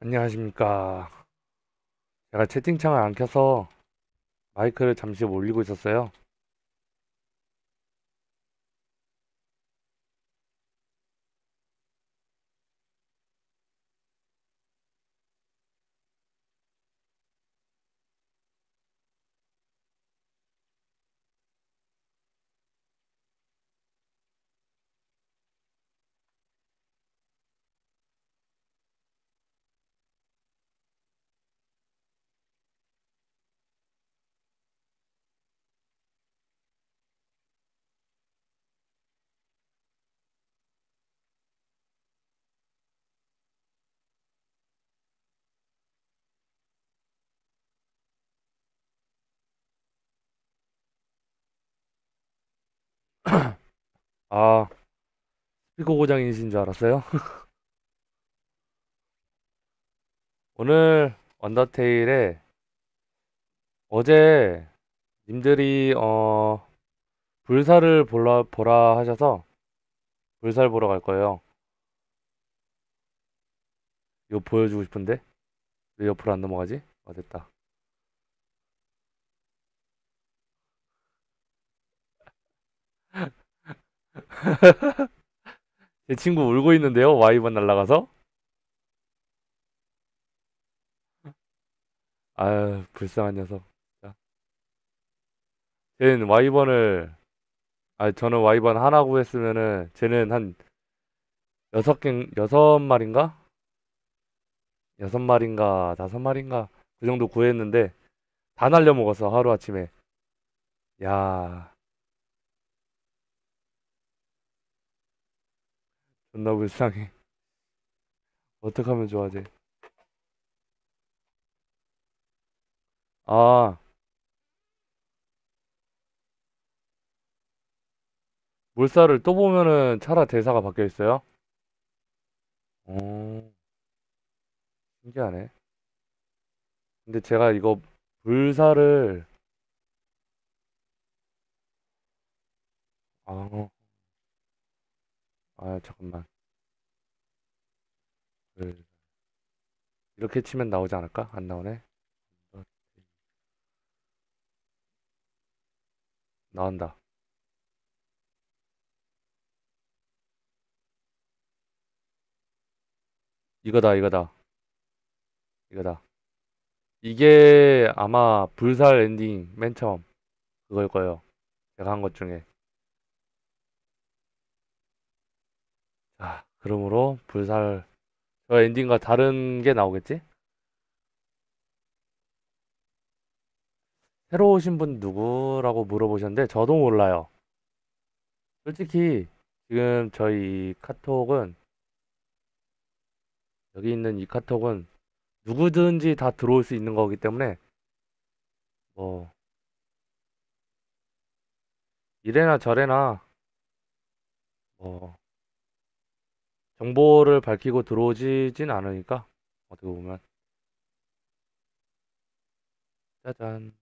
안녕하십니까. 제가 채팅창을 안 켜서 마이크를 잠시 올리고 있었어요. 아, 스피커 고장이신 줄 알았어요? 오늘 언더테일에 어제 님들이 어 불사를 보라, 보라 하셔서 불살 보러 갈 거예요. 이거 보여주고 싶은데 왜 옆으로 안 넘어가지? 아 됐다. 제 친구 울고 있는데요. 와이번 날라가서. 아유 불쌍한 녀석. 쟤는 와이번을 아 저는 와이번 하나 구했으면은 쟤는 한 여섯 개 여섯 마리인가? 여섯 마리인가 다섯 마리인가 그 정도 구했는데 다 날려 먹었어 하루아침에. 야 존나 불쌍해. 어떡하면 좋아지? 아 물살을 또 보면은 차라 대사가 바뀌어 있어요? 어 신기하네. 근데 제가 이거 불사를 아, 아 잠깐만. 불- 이렇게 치면 나오지 않을까? 안 나오네. 어, 나온다. 이거다, 이거다, 이거다. 이게 아마 불살 엔딩 맨 처음 그걸 거예요. 제가 한 것 중에. 그러므로 불살 저 엔딩과 다른 게 나오겠지? 새로 오신 분 누구라고 물어보셨는데 저도 몰라요. 솔직히 지금 저희 카톡은 여기 있는 이 카톡은 누구든지 다 들어올 수 있는 거기 때문에 뭐 이래나 저래나 뭐 정보를 밝히고 들어오지진 않으니까 어떻게 보면 짜잔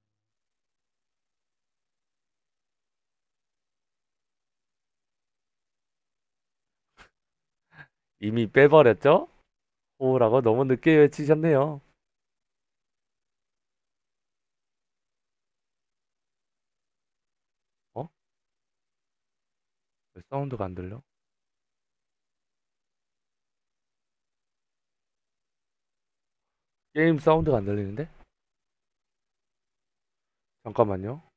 이미 빼버렸죠? 호라고 너무 늦게 외치셨네요. 어? 왜 사운드가 안 들려? 게임 사운드가 안 들리는데? 잠깐만요.